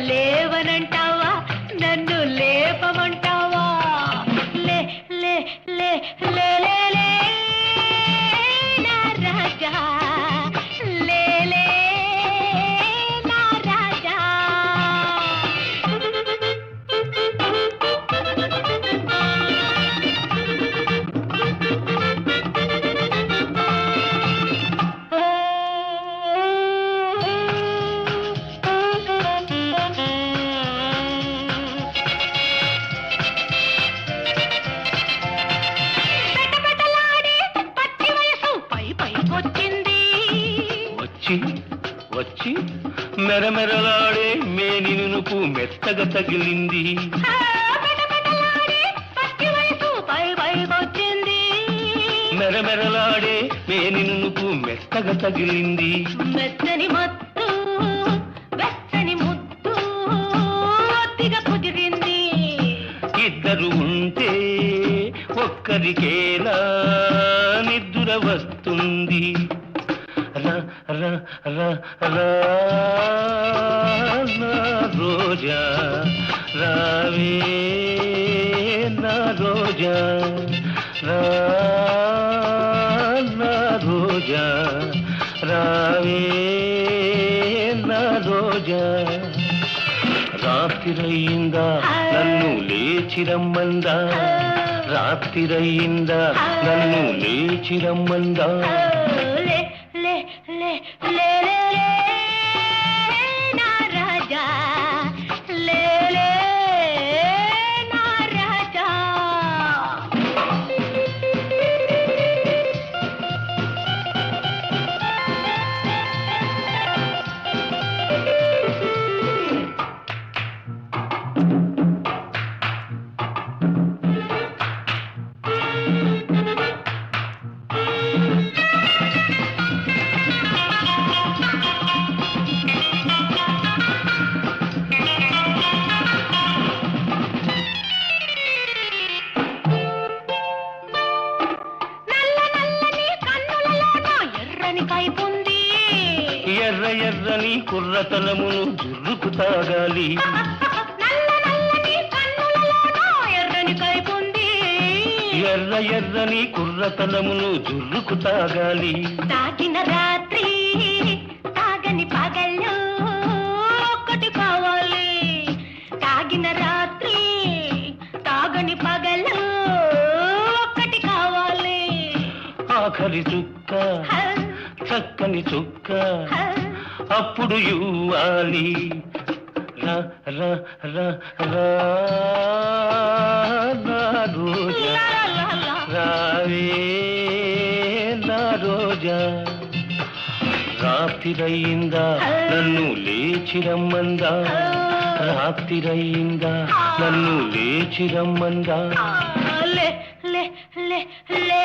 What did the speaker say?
चले పైకొచ్చింది వచ్చి వచ్చి మెరమెరలాడే మేని నునుపు మెత్తగా తగిలింది. మెరమెరలాడే మేని నునుపు మెత్తగా తగిలింది. మెత్తని మత్తు వెచ్చని ముద్దు ఒత్తిగా కుదిరింది. ఇద్దరు ఉంటే ఒక్కరికేలా నిద్దుర వస్తుంది. రోజా. రావే నా రోజా. రా నా రోజా. రావే నా రోజా. రాత్రిరయ్యిందా నన్ను లేచిరమ్మందా రాత్రిరయ్యిందా నన్ను లేచిరమ్మందా? ఎర్రని కైపుంది ఎర్ర ఎర్రని కుర్రతనమును జుర్రుకు తాగాలి. ఎర్రని కైపుంది ఎర్ర ఎర్రని కుర్రతనమును జుర్రుకు తాగాలి. తాగిన రాత్రి తాగని పగళ్ళు ఒక్కటి కావాలి. తాగిన రాత్రి తాగని పగళ్ళు ఒక్కటి కావాలి. ఆఖరి చుక్క చక్కని చుక్క. అప్పుడు ఇవ్వాలి రా రా రా రా నా రోజా. లా, లా, లా. రావే నా రోజా. రాత్రిరయ్యిందా నన్ను లేచిరమ్మందా? రాత్రిరయ్యిందా నన్ను లేచిరమ్మందా? ఆ, లే లే లే.